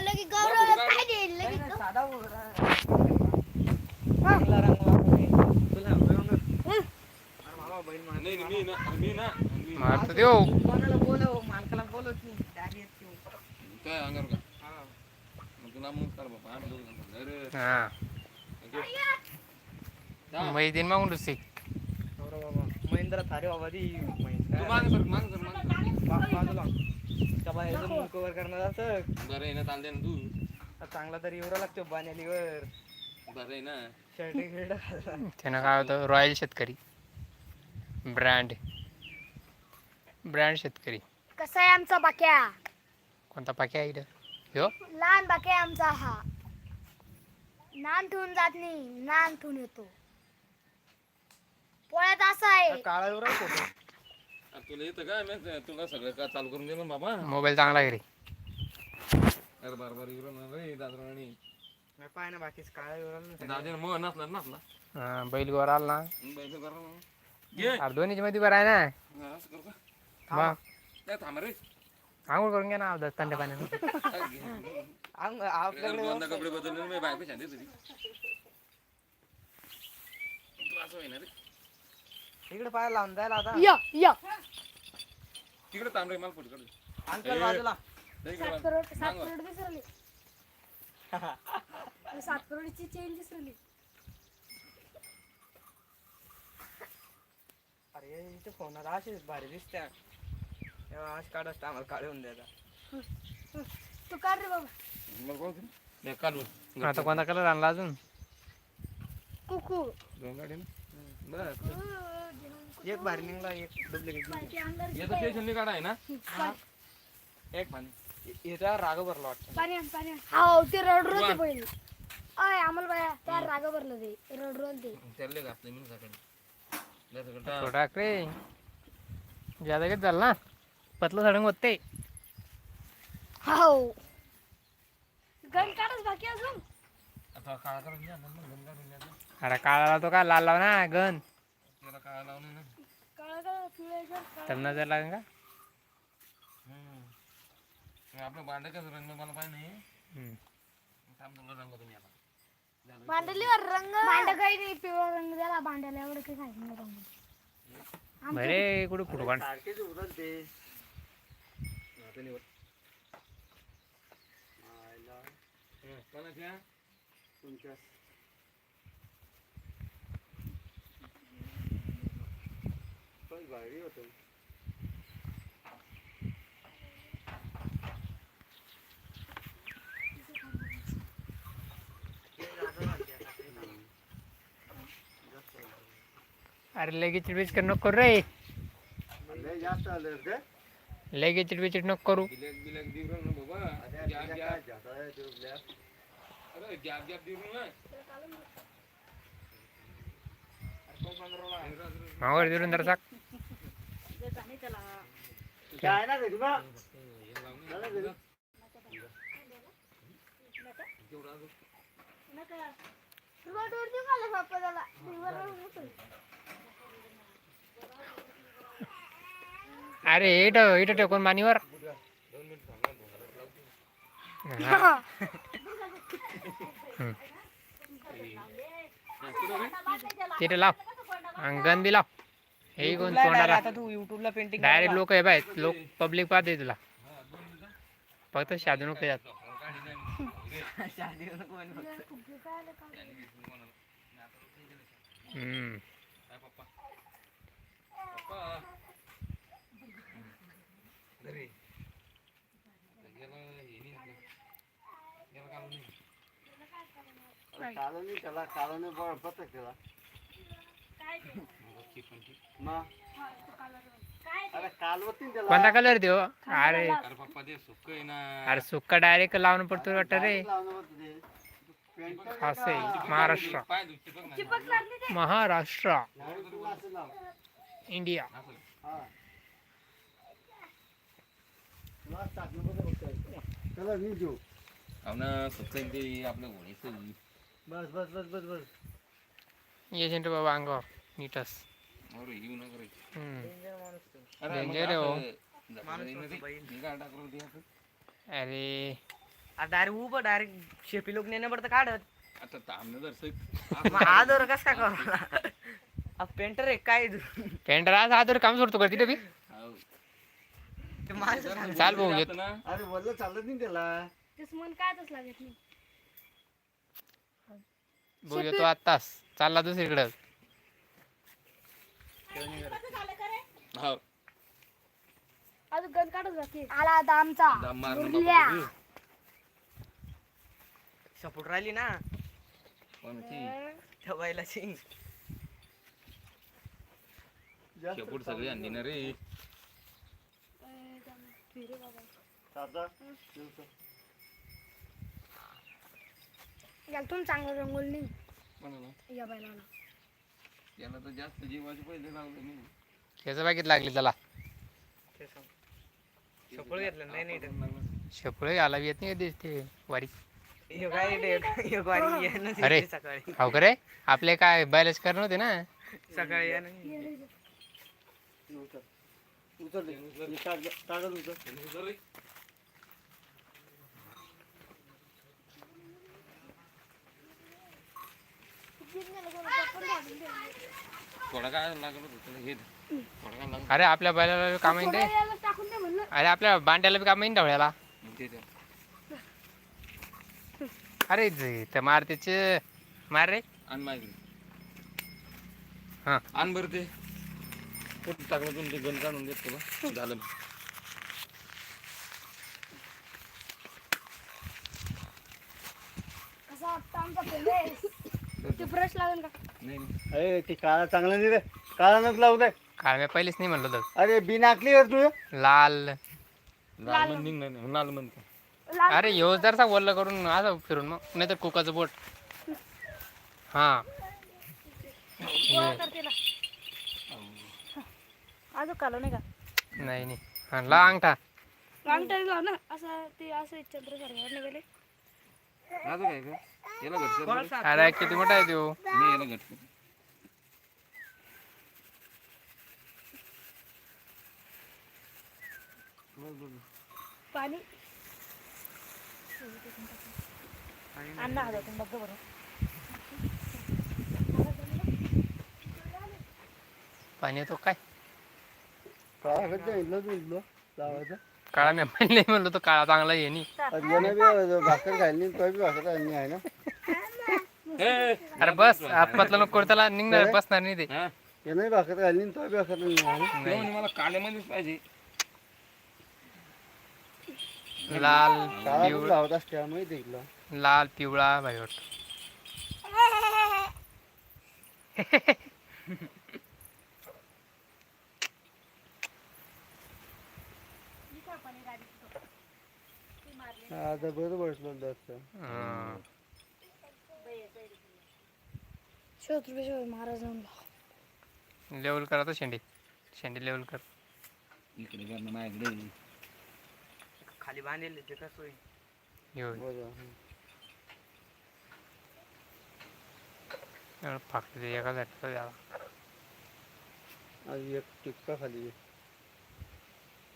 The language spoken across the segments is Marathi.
लगे गौरव काय देईल लगेच साधा. चांगला रंग. तुला मारतो कोणाला बोलव मालकाला बोलव तू. काय अंगार का? हा. मग तुला मग कर बाबा आम्ही दोघं हा. मैदीन मागून रुसी महिंद्रा थारे बाबा तू महिंद्रा मागे सर मागे सर. मागे बाजूला कव्हर करणार असं? बरं आहे ना चालते ना तू. चांगला तरी एवढा लागतो बाण्यालीवर बरं आहे ना. शर्ट गिर्ट त्यानं काय होतं रॉयल शेतकरी. ब्रँड. ब्रँड शेतकरी. कसा आहे आमचा बाक्या? कोणता पाक्या आहे इथं? ह्यो लहान बाक्या आहे आमचा हा. नान ठेवून जात नाही नान ठेवून येतो. पोळ्यात असा आहे. काळा एवढा फोटो तुला येतं का मी तुला सगळं का चालू करून दिलं ना बाबा? मोबाईल चांगला घरी अरे बार बार इकडून रे दादराणी. पाय ना बाकीच काळा एवढा दादीनं मग नसला नसला हा, बैल गोर आला ना. बाई करा ना. घे. अरे दोन्हीच्या मध्ये बरं आहे ना. हा, काय थांब. रे. आंघोळ करून घ्या ना दस थंड पाण्यानं. काय आपल्याकडे कपडे बदलले मी बायको शांती तुझी. तू असं होईना रे. इकडे पाय लावून जायला आता. या या. तिकडे रे मला फोटो काढ अंकल बाजूला. दे इकडे सात बाजू. करोड सात सांग करोड विसरली सात करोडची चेन विसरली अरे इथे फोनात असेच भारी दिसत्या. तेव्हा आज काढत आम्हाला काढे होऊन द्यायचा तू काढ रे बाबा. मला कोण तरी? दे, काढ वर. आता कोणता कलर आणला अजून? कुकू. दोन गाडी ना? एक भारी निघला एक डुप्लिकेट याचं स्टेशन नाही ना? एक याचा राग भरला वाटतं पाणी आण पाणी आण हा ते रडू होते पहिले. अय आम्हाला बाया त्या राग भरलं ते रडू ते त्याला घातलं मी सकाळी टाक. रे ज्यादा घेत झालं ना पतलं सडंग होते हो गण काढच बाकी अजून. आता काळा करून द्या मग गंध काढून द्या. अरे काळाला तो का? लाल लाव ना गन काळा लावलं ना. काळा काळा पिवळा काळा. तर नजर लागेल का? हम्म. आपलं भांडं कसं रंग मला पाहिजे नाही. हम्म. थांब तुला रंग तुम्ही आता. भांडलीवर रंग. भांड काही नाही पिवळा रंग द्याला भांड्याला एवढं काही खायचं नाही रंग. बरे कुठे फुटवाण सारखेच उरल ते हं, तुमच्या भारी होतं अरे लगेच चिडबिच नको करू रे. जास्त आलं ते लगेच चिडबिच नको करू. बिलक बिलक देऊ ना बाबा अरे गॅप गॅप मावर दिरून देऊ नको. अरे इथं इथं टेकून मानीवर हा. हम्म. तिथे लाव अंगण बी लाव हे कोण तोंडाला आता तू युट्यूबला पेंटिंग डायरेक्ट लोक आहे बाय लोक पब्लिक पाहते तुला फक्त शादू नको यात हम्म हे नाही. गेला काढून नाही. कालो नाही त्याला मग अरे त्याला कोणता कलर देऊ अरे अरे पप्पा सुक्क आहे ना. अरे सुक्का डायरेक्ट लावून पडतो वाटत रे. लावणं होतं ते. पेंट असं आहे. महाराष्ट्र. पाय दुसरी बघ ना. महाराष्ट्र. तू असं लाव. इंडिया. असं. हा. तुला टाकलं बघ फक्त. चला मी देऊ हो ना सुक्क आहे ते आपल्या घोडीचं बस बस बस बस बस. ये झेंडू बाबा अंगावर. नीटस डेंजर Danger आहे हो. ना? अरे डायरेक्ट उभं डायरेक्ट शेपी लोक नेणं पडतं काढत आता थांबणं जर सग मग आदर कस काय करू पेंटर आहे काय तू? पेंटर आज आदर काम सोडतो का तिथे बी ते माणसं सांगतात. चाल भाऊ घेत अरे वल्ल चालत नाही त्याला तेच मन कायच लागत नाही भाऊ येतो आत्ताच चालला दुसरीकडं हो. अजून गण काढत जाते आला आता आमचा. दम मारणं मुरल्या. बापा सपोर्ट राहिली ना. ठेवायला शिंग. शेपूट सगळी आणली ना रे. याला तुम्ही चांगलं रंगोल नाही. या बैलाला याला तर जास्त जीवाचे पहिले लावले मी लागली त्याला. सपोर्ट घेतलं नाही नाही शेपुळे आला येत नाही कधी ते वारी. अरे. सकाळी. हो का रे आपले काय बैलच करणं होते ना. सकाळी हे थोडा काय लागलं होतं त्याला घे थोडा काय लागलं? अरे आपल्या बैलाला बी काम येईन टाकून दे म्हणलं. अरे आपल्या बांड्याला बी काम येईन ढवळ्याला? मग ते. अरे जे तर मारतेचे मार रे. आण माहिती हा. आण बरं ते. कुठं टाकलं तुम्ही ते गण काढून देत तुला. झालं कसा वाटतं आमचा पेलेस ते ब्रश लागेल का? नाही नाही. अरे ते काळा चांगला नाही रे. काळा नच लावू दे. काळ मी पहिलेच नाही म्हणलो तर. अरे बिनाकली तू. लाल. लाल नाही लाल म्हणतो. लाल. अरे ह्यो जरसा बोलला करून असं फिरून मग नाही तर कुकाचं बोट. हा. गोळा करते ना अजून कालो नाही का? नाही नाही. हा ला अंगठा. अंगठा लाव ना. असं ते असं चंद्र सारखं गेले माझं काय का याला घट कर बरं. अरे किती मोठा आहे तो मी याला घट कर पाणी अण्णा हातातून बघ बरं पाणी येतो काय? कसं इथलं तू इथलं लावायचं? काळा मी म्हणले म्हणलो तो काळा चांगला आहे नी. अरे यानं बी भाकर खाल्ली तो बी भाकर खाल्ली आहे ना. अरे बस आत्मातला नको त्याला निघणार बसणार नाही ते. हा. यानं बी भाकर खाल्ली तो बी भाकर नाही. मला काळ्यामध्येच पाहिजे. लाल काळा पिवळा. लावत असते माहिती आहे तुला लाल पिवळा भाई वाटतो. आता बरोबर बोलतो असतं छत्रपती महाराज लेवल कर आता शेंडी. शेंडी लेवल कर. इकडे करणं माझ्याकडे खाली बांधलेले ते कसं होईल? ते एका जाती आज एक टिक्का खाली.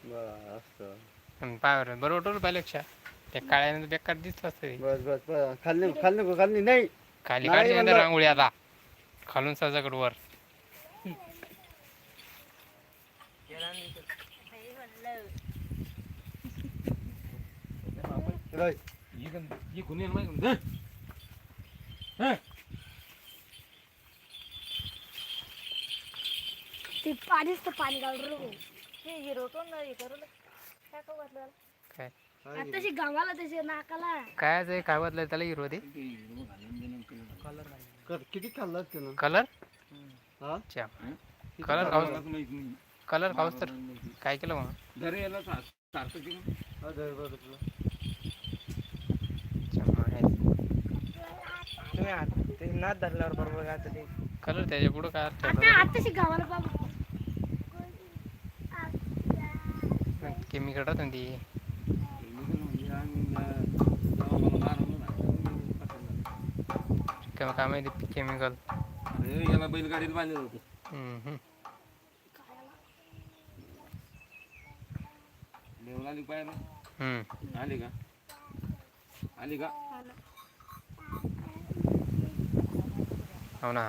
पाय बरोबर वाटलं पाहिल्यापेक्षा. त्या काळ्याने बेकार दिसत असतं ते. बस बस बस. खाल्ली खाल्ली खाल्ली नाही. खाली नाही काढली नंतर म्हणलं. रांगोळी आता. खालून सजाकड वर? ते पाणीच तर पाणी काढून ना हे करू. काय खाऊ घातलं त्याला? काय आताशी गावाला नाकाला काय आहे काय बदलाय त्याला हिरो दे. कर किती खाल्लास त्यानं कलर हा च्या? कलर खाऊस. कलर खाऊस तर काय केलं मग धर याला सार- सारखं केलं. हा धर बरं तुला तुम्ही आत- ते नाद धरल्यावर बरोबर काय ते कलर त्याच्या पुढं काय अर्थ आता ठेवला? आताशी गावाला बाबा केमिकल राहतं ना ती केमिकल म्हणजे आम्ही ना- तेव्हा मला मारलं ना. पकडलं. किंवा काय माहिती केमिकल अरे, याला बैलगाडीला बांधलं होतं लेवला आली पाहिजे आली का आली का हो ना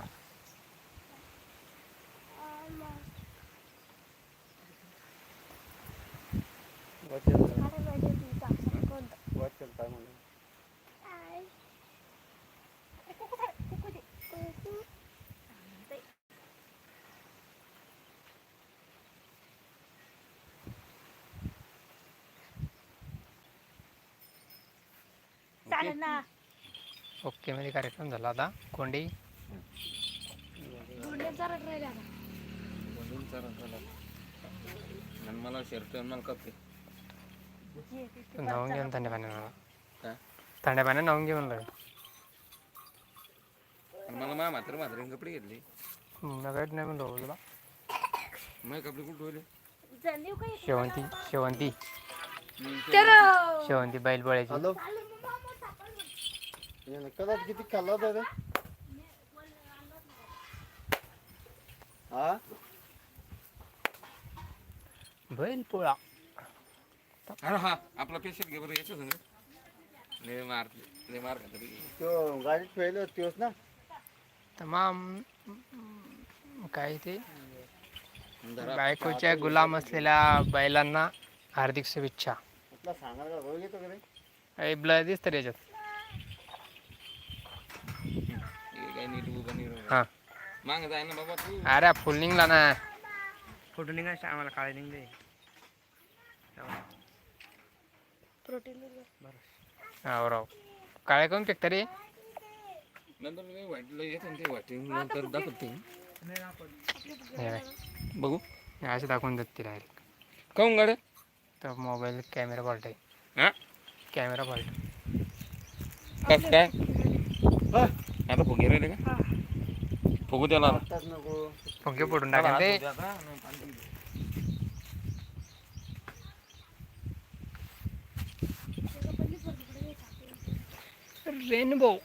चालेल ना ओके मध्ये कार्यक्रम झाला आता. कोंडी? गुंड्याचा रट राहिला. आणि मला शर्ट आणि मला कपडे. नावून घेऊन थंड्या पाण्यानं काय? थंड्या पाण्यानं नावून घेऊन लागलं आणि मला मा मात्र मात्र कपडे घेतले. नगद नाही म्हणलो तुला मग कपडे कुठे ठेवले? शेवंती शेवंती. मी शेवंती बैलपोळ्याची हॅलो. यानं कदाच किती खाल्ला होता रे? हा? बैलपोळा अरे हा आपला पेशंट घे बरं याच्या संग लय मार लय मार का तरी तो गाडीत फेल तोच ना? तमाम काय ते? जरा बायकोच्या गुलाम असलेल्या बैलांना हार्दिक शुभेच्छा. कुठला सांगायला रोग येतो का रे? काही ब्लर दिसतं रे याच्यात. हे काय नीट उभं नाही राहत. हा. माग जाय ना बाबा तू. अरे फुल निघला ना. फोटो निघायचे? आम्हाला काळे निघले प्रोटीन हो राव काळे कोण फेकतं रे. नंतर मी वाटलं येत ते वाटेल नंतर दाखवते. हे बाय. बघू. हे दाखवून देत ती डायरेक्ट काऊन गाड्या तर मोबाईल कॅमेरा फॉल्ट आहे. हा? कॅमेरा फॉल्ट कस काय? आता फुगे राहिले का? फुगू त्याला. आता. नको. फुगे पडून टाका ते Rainbow.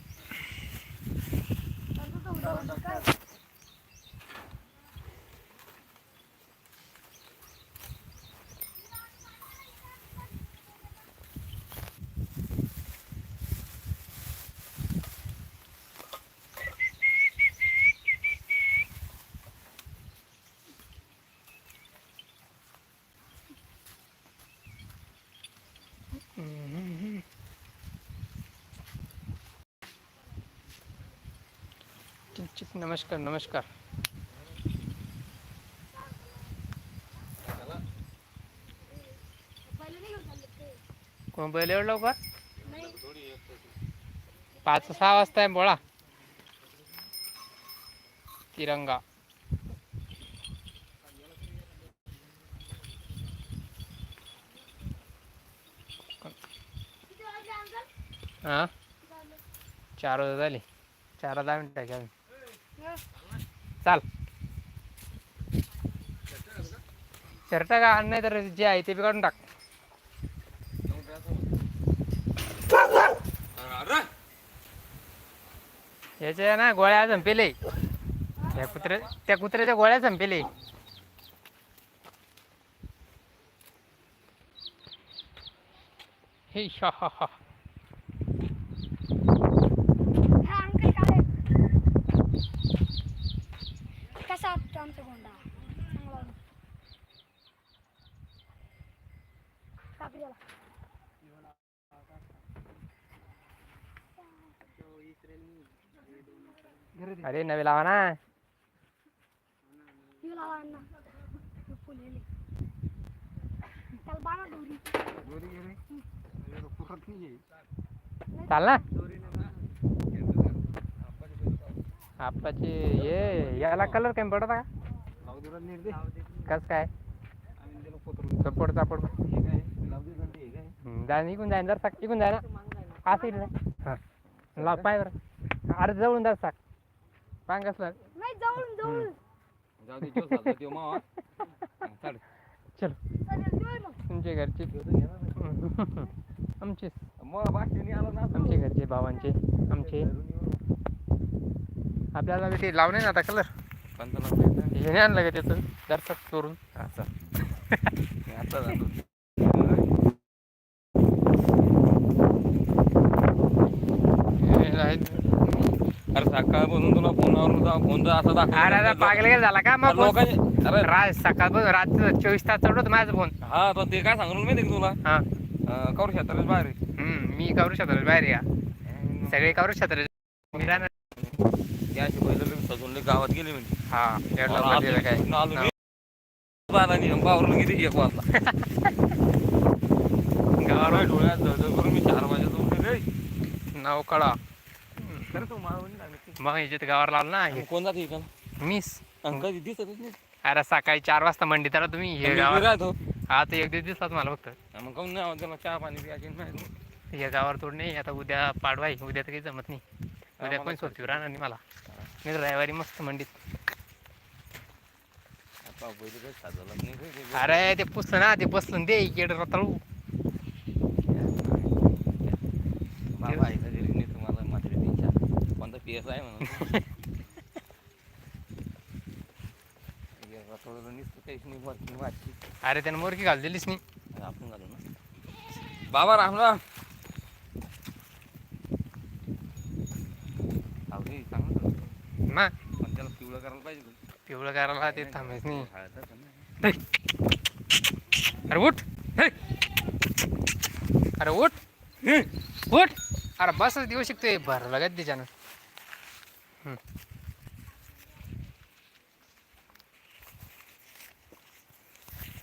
नमस्कार नमस्कार. कोण बैल एवढं लवकर? पाच सहा वाजता आहे बोळा तिरंगा. हा? चार वाजता झाली. चार दहा मिनटं घ्या चाल. शर्ट का आण नाही तर जे आहे ते बी काढून टाक. याच्या ना गोळ्या संपेले. त्या कुत्र्या त्या कुत्र्याच्या गोळ्या संपेले. हे शा हा हा अंकल काळे कसा वाटतो आमचा गोंडा चांगला वाटतो. कापी द्याला. अरे नवे लावा ना ही लावा अण्णा. ही फुलेली. त्याला बाणा दोरी चाल ना आपाचे ये याला कलर काय पडत का कस काय सपोर्ट चापोर्ट जाय इकून जाय जर साक इकून जाय ना. असं इकडे. हा. लाव पाय बरं. अरे जवळून जा साक. पांग कसला? नाही जवळून जवळून. जाऊ दे जो झाला त्यो मावा. चल. तुमचे घरचे. आमचे. मग बाकी आला ना आमचे घरचे भावांचे. आमचे. आपल्याला ते लावणे ना आता कलर. रुपये हे नाही आणलं का त्याचं? दर्शक चोरून आता आता जातो अरे सकाळपासून तुला फोनवर जा फोन तर असा दाखव अरे पागल गेला झाला का मग फोन? लोकांचे अरे रा सकाळपासून रात्री चोवीस तास चालवतो माझा फोन हा तर ते काय सांगू माहिती का तुला? हा. अं, करू क्षेत्राच्या बाहेर आहे. हम्म, मी करू शकतो बाहेर या. सगळे करू शकतो त्या अशी बैल सजून गावात गेले म्हणजे हा एवढं लवकर दिलं काय? आलो मी. बाला नाही पावरला किती एक वाजता. गावाला डोळ्यात जळजळ करून मी चार वाजता उठले नाव कळा खरं तू मारून लागले मग याच्यात गावावर लावलं ना हे. कोण जाते इकडं मिस कधी दिसतच नाही. अरे सकाळी चार वाजता मंडीत आला तुम्ही हे मी गावावर राहतो. हा तर एक दिवस दिसलाच मला फक्त. मग काऊन नाही आवडत त्याला चहा पाणी प्यायची माहिती हे गावावर तोड नाही आता उद्या पाडवाय उद्या तर काही जमत नाही. उद्या कोण सोबती राहणार नाही मला. मी तर रविवारी मस्त मंडीत. आता काही नाही. अरे ते पुसलं ना ते बसलं दे इकडे रताळू. बाबा आहे का घरी नाही तुम्हाला म्हातारी तीन चार कोणता पी एस आहे म्हणून रताळं नुसतं काहीच नाही वरती अरे त्यानं मोरकी घाल दिलीच नाही आपण घालू ना. बाबा रामराम आवडी चांगलं झालं. ना पण त्याला पिवळं करायला पाहिजे होतं. पिवळं करायला ते थांबायच नाही. हळद असं ना. अरे उठ. हे. अरे उठ. हे. उठ. अरे बसच देऊ शकतोय. भर लगत त्याच्यानं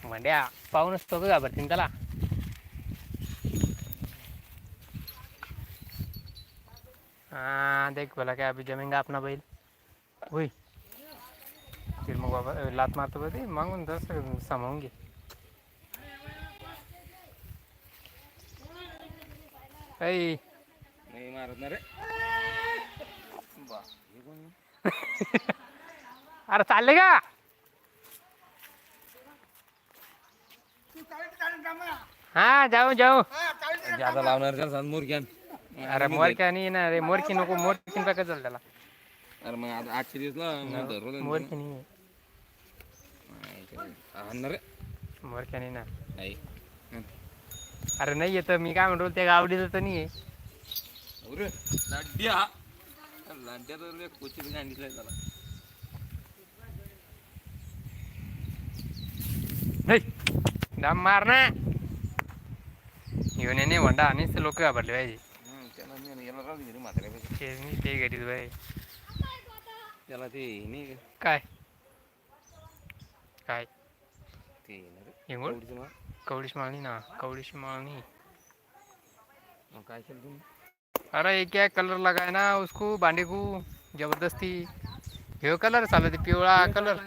मंड्या पाहूनच तो का घाबरतीन त्याला हाँ देख बोला क्या अभी जमेंगा अपना बैल. वही फिर मग बाबा लात मारतो बघ मागून दस समावून घे. नाही मारत ना रे. अरे चालले का? हा जाऊ जाऊ. जादा लावणार त्याला सांग मोरक्यान? अरे मोरक्या नाही ना रे मोरकी नको मोरकी का चाल त्याला. अरे मग आता आजच्या दिवसला. मोरकी नाही. नाही, आणणार रे. मोरक्या नाही ना. नाही. अरे नाही येत मी काय म्हणतो त्या गावडीचं तर नाही आहे अरे लाड्या. लाड्या तर कोचिंग सांगितलंय त्याला. हे, दाम मार ना येऊन नाही वंडा आणि लोक घाबरले पाहिजे हं. ते नाही ते घरीच बाय त्याला ते हे नाही का, काय? काय? ते हे हिंगोळ. कवडीश माळणी ना कवडीश माळणी मग काय केलं तुम्ही? अरे ये क्या कलर लगाए ना उसको बांडे को जबरदस्ती। ह्यो कलर चालू ते पिवळा कलर।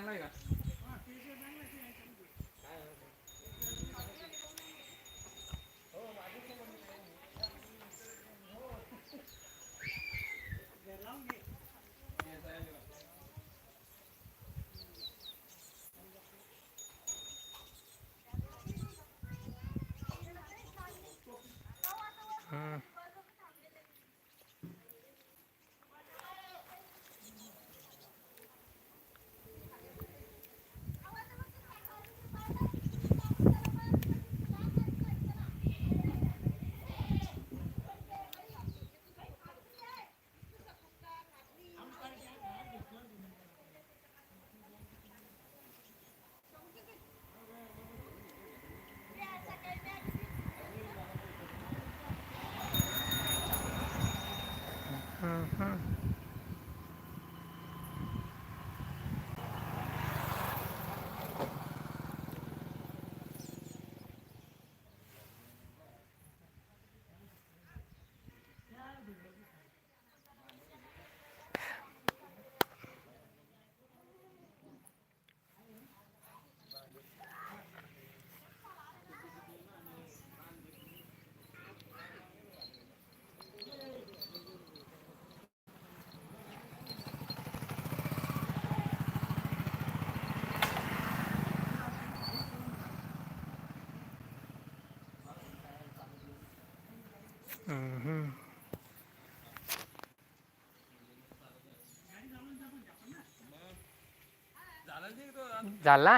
झाला?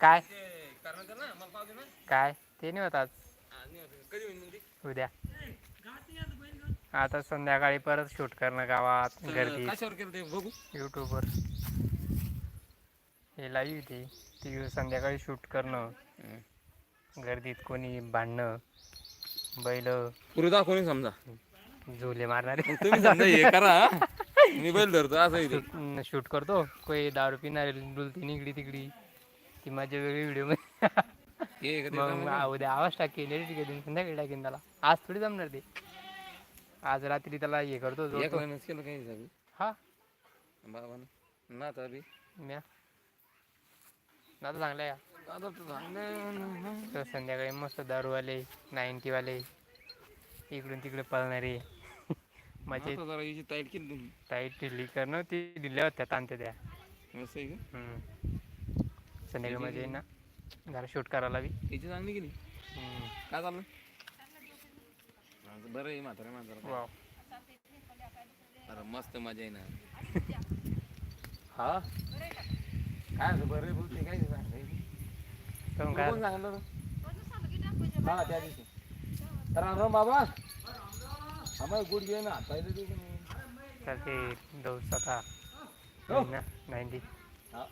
काय? काय? ते नाही होत उद्या. आता संध्याकाळी परत शूट करणं गावात गर्दी युट्यूबवर हे लाईव्ह ती. ती संध्याकाळी शूट करणं. गर्दीत कोणी भांडणं. बैल. पुरे दाखवून समजा. झोले मारणारे. तुम्ही समजा हे करा हा. मी बैल धरतो असं इथे शूट करतो. कोणी दारू पिणारे डुलती निगडी तिगडी. ती माझ्या वेगळी व्हिडिओमध्ये. हे का मग? आ- उद्या आवाज टाकेल एडिट केली संध्याकाळी टाकेन त्याला. आज थोडी जमणार ते. आज रात्री त्याला हे करतो एक जोडतो. लाईनच केलं काही झालं हा. बाबा ना आता बी. म्या. आता चांगलं आहे आता तर संध्याकाळी मस्त दारूवाले नाईन्टीवाले इकडून तिकडे पळणारे. मजा आता जरा याची टाईट केली तुम्ही. टाईट ढिली करणं ती दिल्या होत्या ताणत्या त्या. संध्याकाळी मजा येईल ना. जरा शूट करायला बी. याची चांगली केली. काय चाललं? माझं बरं आहे म्हातारा म्हातारा. वाव. अरे मस्त मजा आहे ना हा? काय बरं आहे बोलते काय सांगायचं? तर मग कोण काय सांगितलं? हा त्या दिवशी. तर राम राम बाबा. आम्हाला गुड घे ना. पहिले नाही. हो. नाईन्टी. हा.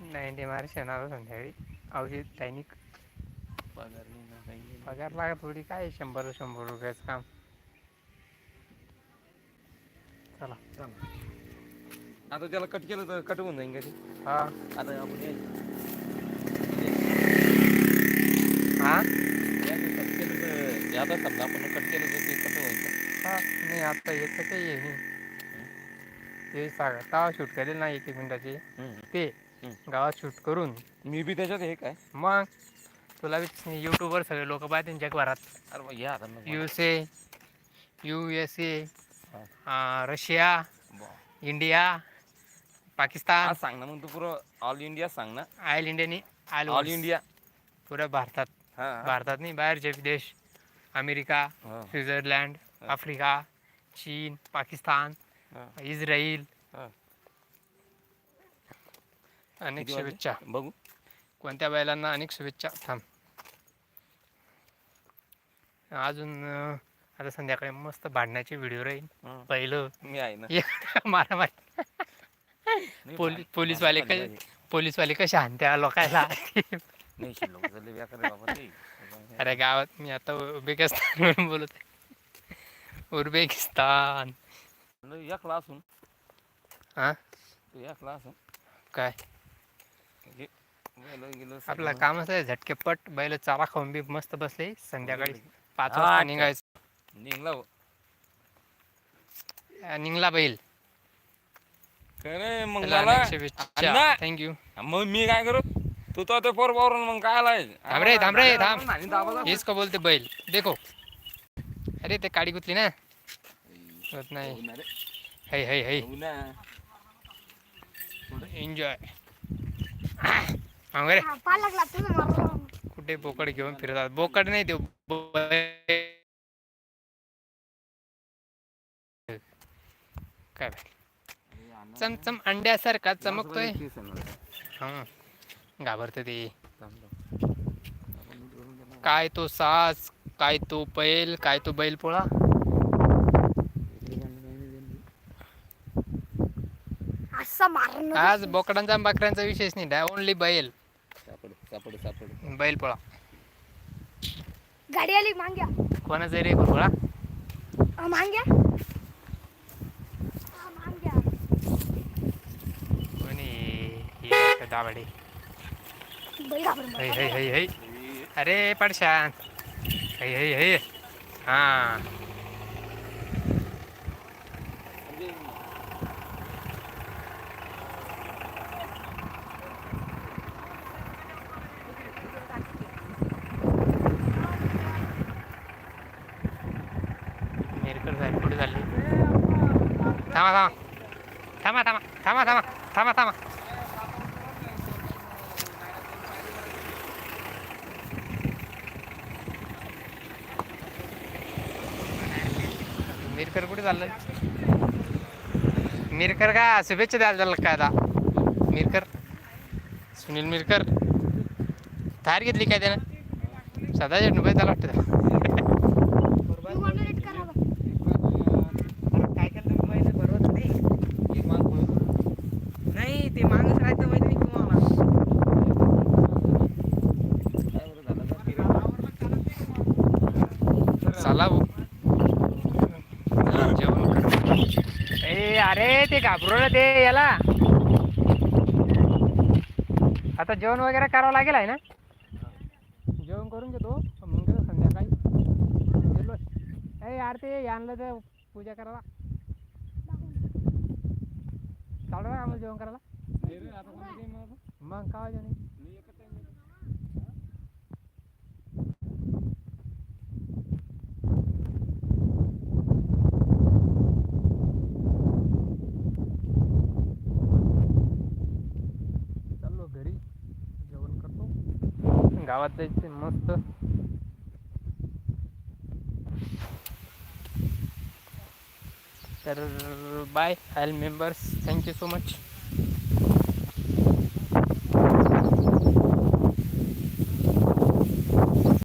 नाईन्टी संध्याकाळी औषध दैनिक. पगार नाही ना, काही नाही. पगार लागत थोडी. काय शंभर शंभर रुपयाचं काम. चला. आता त्याला कट केलं तर कट होऊन जाईन का ते? हा. आता आपण या- हा या या आता समजा आपण कट केलं तर ते कट होईल? हा नाही आता येतं ते सांगा तेव्हा शूट करेल ना एक एक मिनिटाचे ते हम्म. गावात शूट करून मी बी त्याच्यात हे काय मग तुला बी यूट्यूबवर सगळे लोक पाहतील जगभरात अरे बा, या आता मग. U S A U S A हा. रशिया बा. इंडिया पाकिस्तान सांग ना मग तू पुरं ऑल इंडिया सांग ना ऑल इंडियानी ऑल ऑल इंडिया पुऱ्या भारतात हा. भारतात नाही बाहेरचे देश अमेरिका हा. स्वित्झर्लंड आफ्रिका चीन पाकिस्तान हा. इस्राईल हा. अनेक किती वाजले? शुभेच्छा बघू कोणत्या बैलांना अनेक शुभेच्छा थांब अजून अं, आता संध्याकाळी मस्त भांडण्याचे व्हिडिओ राहील हा. पहिलं मी आहे ना एक मारामारी नाही, पोलीस भांड- पोलीसवाले भांडण पाहिजे. पोलीसवाले कसे हाणत्या लोकायला नाही शिल्लक झाले बेकार आहे बाबा ते. अरे गावात मी आता उझबेकिस्तान बोलत आहे. उझबेकिस्तान म्हणलं या क्लासून हा तू या क्लास काय? गेलं गेलं आपलं कामच आहे झटकेपट बैल चारा खाऊन बी मस्त बसले. संध्याकाळी पाच हा, वाजता अच्छा. निघायचं. निघला हो. निघला बैल. काय मग मला अण्णा! थँक्यू मग मी काय करू? तू तर ते पोर पावरून मग काय आलाय? थांब रे, थांब रे, थांब. हेच का बोलते बैल. देखो. अरे ते काडी गुतली ना? होत नाही. है है है. हो ना. एन्जॉय हा, पाय लागला कुठे बोकड घेऊन फिरतात? बोकड नाही देऊ काय चमचम अंड्यासारखा चमकतोय. हा. घाबरत ते. काय तो सास काय तो बैल काय तो बैल पोळा? आज बोकडांचा आणि बकऱ्यांचा विशेष नाही डाय ओनली बैल. सापड सापड सापड. बैल पोळा. गाडी आली मांग्या. कोणाचा रे पोळा? मांग्या. अ, मांग्या. कोणी? हे दाबाडे बैल घाबरून है है है है अरे पडशान है है है हा मेरकर साहेब कुठे झाले थांबा थांबा थांबा थांबा थांबा थांबा थांबा थांबा मिरकर कुठे चाललंय? मिरकर का? शुभेच्छा द्यायला चाललं काय आता मिरकर. सुनील मिरकर. थार घेतली काय त्यानं? सदाच्या रुपये त्याला वाटतं You want me to चला भाऊ जेवण कर ए अरे ते घाबरवलं ते याला. आता जेवण वगैरे करावं लागेल आहे ना? जेवण करून घेतो. मग गेलो संध्याकाळी. यार ते आणलं तर पूजा करायला. चालू आहे आम्हाला जेवण करायला. मग काय नाही गावात जायचं मस्त. तर bye all members thank you so much